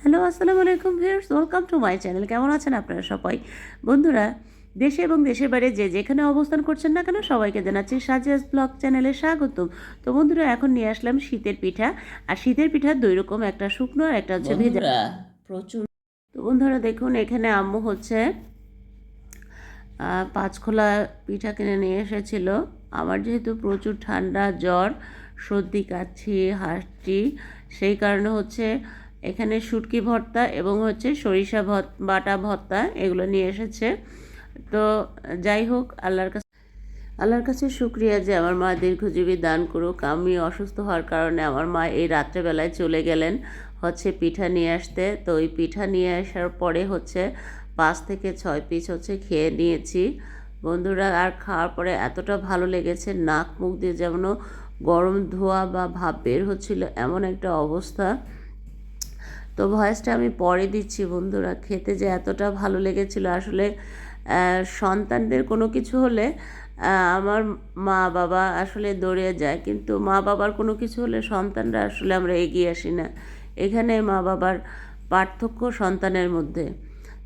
Hello আসসালামু আলাইকুম viewers welcome to my channel. কেমন আছেন আপনারা সবাই? বন্ধুরা দেশে এবং দেশের বাইরে যে যেখানে অবস্থান করছেন না কেন সবাইকে জানাচ্ছি সাজিয়াস ব্লগ চ্যানেলে স্বাগতম। তো বন্ধুরা এখন নিয়ে আসলাম শীতের পিঠা। আর শীতের পিঠা দুই রকম একটা শুকনো আর একটা হচ্ছে ভেজা। প্রচুর তো বন্ধুরা দেখুন এখানে আম্মু হচ্ছে পাঁচখোলা পিঠা কিনে নিয়ে এসেছিল। আমার যেহেতু প্রচুর ঠান্ডা জ্বর সর্দি কাচ্ছি হাঁচি সেই কারণে হচ্ছে এখানে শুটকি ভর্তা এবং হচ্ছে সরিষা ভত বাটা ভর্তা এগুলো নিয়ে এসেছে। তো যাই হোক, আল্লাহর কাছে আল্লাহর কাছে শুক্রিয়া যে আমার মা দীর্ঘজীবী দান করুক। আমি অসুস্থ হওয়ার কারণে আমার মা এই রাত্রেবেলায় চলে গেলেন হচ্ছে পিঠা নিয়ে আসতে। তো ওই পিঠা নিয়ে আসার পরে হচ্ছে পাঁচ থেকে ছয় পিস হচ্ছে খেয়ে নিয়েছি। বন্ধুরা, আর খাওয়ার পরে এতটা ভালো লেগেছে, নাক মুখ দিয়ে যেমন গরম ধোয়া বা ভাব বের হচ্ছিল, এমন একটা অবস্থা। তো ভয়েসটা আমি পরে দিচ্ছি বন্ধুরা। খেতে যে এতটা ভালো লেগেছিল, আসলে সন্তানদের কোনো কিছু হলে আমার মা বাবা আসলে দৌড়ে যায়। কিন্তু মা বাবার কোনো কিছু হলে সন্তানরা আসলে আমরা এগিয়ে আসি না। এখানে মা বাবার পার্থক্য সন্তানের মধ্যে।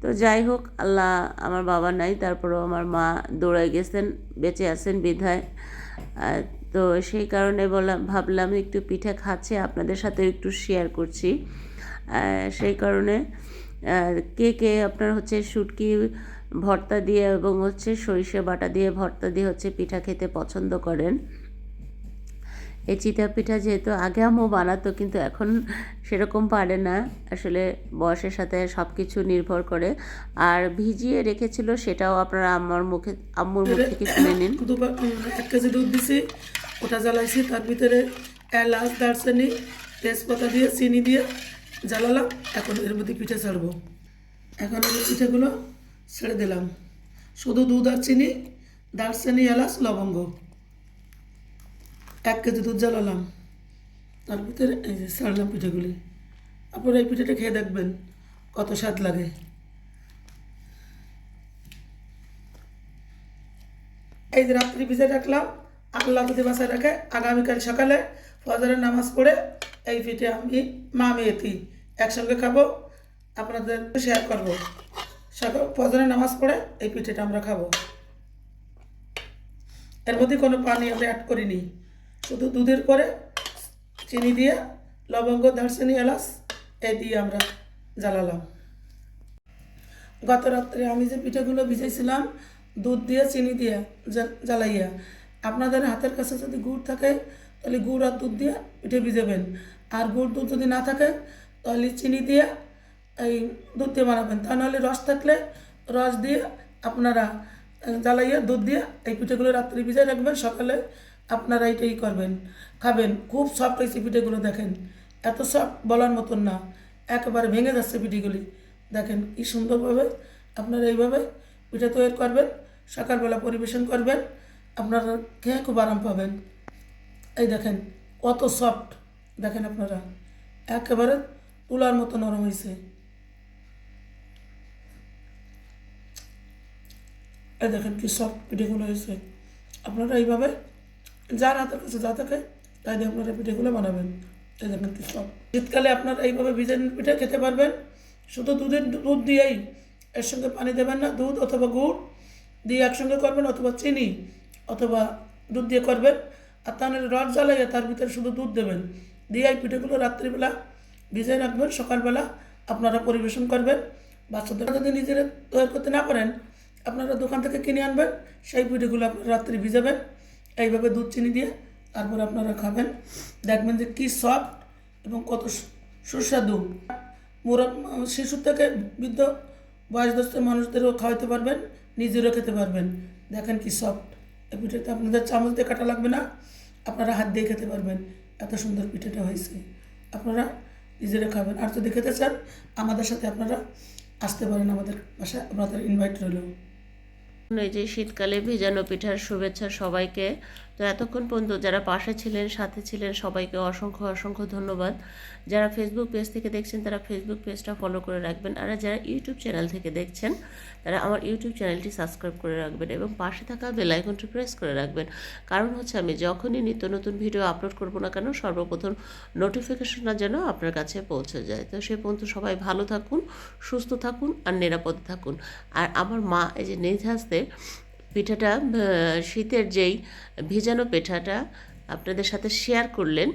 তো যাই হোক, আল্লাহ আমার বাবা নাই, তারপরেও আমার মা দৌড়ে গেছেন, বেঁচে আছেন বিধায়। তো সেই কারণে বললাম, ভাবলাম একটু পিঠা খাচ্ছি, আপনাদের সাথে একটু শেয়ার করছি। সেই কারণে কে কে আপনার হচ্ছে শুটকি ভর্তা দিয়ে এবং হচ্ছে সরিষা বাটা দিয়ে ভর্তা দিয়ে হচ্ছে পিঠা খেতে পছন্দ করেন? এই চিতা পিঠা যেহেতু আগে আম্মু বানাতো, কিন্তু এখন সেরকম পারে না। আসলে বয়সের সাথে সব কিছু নির্ভর করে। আর ভিজিয়ে রেখেছিল সেটাও আপনারা আম্মার মুখে আম্মুর মুখ থেকে শুনে নিন। এক কেজি দুধ দিছি, ওটা জ্বালাইছি, তার ভিতরে এলাচ, দারচিনি, তেজপাতা দিয়ে, চিনি দিয়ে জ্বালালাম। এখন এর মধ্যে পিঠে ছাড়বো। এখন এই পিঠেগুলো ছেড়ে দিলাম। শুধু দুধ আর চিনি, দারচিনি, এলাচ, লবঙ্গ। এক কেজি দুধ জ্বালালাম, তার ভিতরে এই যে ছাড়লাম পিঠেগুলি। আপনারা এই পিঠেটা খেয়ে দেখবেন কত স্বাদ লাগে। এই যে রাত্রি ভিজে রাখলাম, আল্লাহ যদি বাসায় রাখে, আগামীকাল সকালে ফজরের নামাজ পড়ে এই পিঠে আমি মা মেয়েতি একসঙ্গে খাব, আপনাদের শেয়ার করব। সকাল ফজরের নামাজ পড়ে এই পিঠেটা আমরা খাব। এর মধ্যে কোনো পানি আমরা অ্যাড করিনি। শুধু দুধের পরে চিনি দিয়ে লবঙ্গ, দারচিনি, এলাচ, এ দিয়ে আমরা জ্বালালাম। গত রাত্রে আমি যে পিঠাগুলো ভিজাইছিলাম, দুধ দিয়ে, চিনি দিয়ে জ্বালাইয়া, আপনাদের হাতের কাছে যদি গুড় থাকে, তাহলে গুড় আর দুধ দিয়ে পিঠে ভিজাবেন। আর গুড় দুধ যদি না থাকে, তাহলে চিনি দিয়ে এই দুধ দিয়ে বানাবেন। তা নাহলে রস থাকলে রস দিয়ে আপনারা জ্বালাইয়া দুধ দিয়ে এই পিঠেগুলো রাত্রি ভিজাই রাখবেন। সকালে আপনারা এটাই করবেন, খাবেন, খুব সফট হয়েছে পিঠেগুলো দেখেন। এত সফট বলার মতন না, একেবারে ভেঙে যাচ্ছে পিঠেগুলি দেখেন কি সুন্দরভাবে আপনারা এইভাবে পিঠে তৈরি করবেন, সকালবেলা পরিবেশন করবেন, আপনারা খেয়ে খুব আরাম পাবেন। এই দেখেন কত সফট দেখেন আপনারা, একেবারে তুলার মতো নরম হয়েছে এই দেখেন কি সফট পিঠেগুলো হয়েছে আপনারা এইভাবে যার হাতের কাছে যা থাকে, তাই দিয়ে আপনারা পিঠেগুলো বানাবেন। এই দেখেন কি সফট শীতকালে আপনারা এইভাবে ভিজেন পিঠে খেতে পারবেন। শুধু দুধের দুধ দিয়েই এর সঙ্গে পানি দেবেন না, দুধ অথবা গুড় দিয়ে একসঙ্গে করবেন, অথবা চিনি অথবা দুধ দিয়ে করবেন। আর তাহলে রড জ্বালাইয়া তার ভিতরে শুধু দুধ দেবেন। দিয়ে এই পিঠেগুলো রাত্রিবেলা ভিজে রাখবেন, সকালবেলা আপনারা পরিবেশন করবেন। বাচ্চাদের যদি নিজেরা তৈরি করতে না পারেন, আপনারা দোকান থেকে কিনে আনবেন, সেই পিঠেগুলো আপনারা রাত্রি ভিজাবেন। এইভাবে দুধ চিনি দিয়ে তারপরে আপনারা খাবেন। দেখবেন যে কী সফট এবং কত সুস্বাদু। মোরা শিশু থেকে বৃদ্ধ বয়সদস্ত মানুষদেরও খাওয়াতে পারবেন, নিজেরও খেতে পারবেন। দেখেন কি সফট এই পিঠেটা আপনাদের চামচ দিয়ে কাটা লাগবে না, আপনারা হাত দিয়ে খেতে পারবেন। এত সুন্দর পিঠেটা হয়েছে। আপনারা নিজেরা খাবেন। আর যদি খেতে চান, আমাদের সাথে আপনারা আসতে পারেন আমাদের বাসায়। আপনাদের ইনভাইট রইল। এই যে শীতকালে ভেজানো পিঠার শুভেচ্ছা সবাইকে। তো এতক্ষণ পর্যন্ত যারা পাশে ছিলেন, সাথে ছিলেন, সবাইকে অসংখ্য অসংখ্য ধন্যবাদ। যারা ফেসবুক পেজ থেকে দেখছেন, তারা ফেসবুক পেজটা ফলো করে রাখবেন। আর যারা ইউটিউব চ্যানেল থেকে দেখছেন, তারা আমার ইউটিউব চ্যানেলটি সাবস্ক্রাইব করে রাখবেন এবং পাশে থাকা বেল আইকনটি প্রেস করে রাখবেন। কারণ হচ্ছে আমি যখনই নিত্য নতুন ভিডিও আপলোড করব না কেন, সর্বপ্রথম নোটিফিকেশনটা যেন আপনার কাছে পৌঁছে যায়। তো সে পর্যন্ত সবাই ভালো থাকুন, সুস্থ থাকুন, আর নিরাপদে থাকুন। আর আমার মা, এই যে নিজ হাসতে পিঠাটা শীতের যেই ভেজানো পিঠাটা আপনাদের সাথে শেয়ার করলেন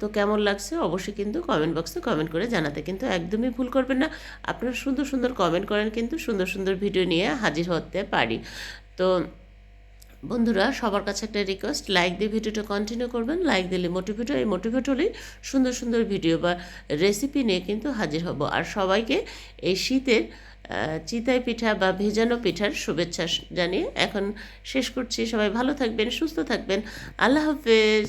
তো কেমন লাগছে অবশ্যই কিন্তু কমেন্ট বক্সে কমেন্ট করে জানাতে। কিন্তু একদমই ভুল করবেন না, আপনারা সুন্দর সুন্দর কমেন্ট করেন, কিন্তু সুন্দর সুন্দর ভিডিও নিয়ে হাজির হতে পারি। তো বন্ধুরা, সবার কাছে একটা রিকোয়েস্ট লাইক দিয়ে ভিডিওটা কন্টিনিউ করবেন। লাইক দিলে মোটিভেট এই মোটিভেট হলেই সুন্দর সুন্দর ভিডিও বা রেসিপি নিয়ে কিন্তু হাজির হব। আর সবাইকে এই শীতের চিতাই পিঠা বা ভেজানো পিঠার শুভেচ্ছা জানিয়ে এখন শেষ করছি। সবাই ভালো থাকবেন, সুস্থ থাকবেন। আল্লাহ হাফেজ।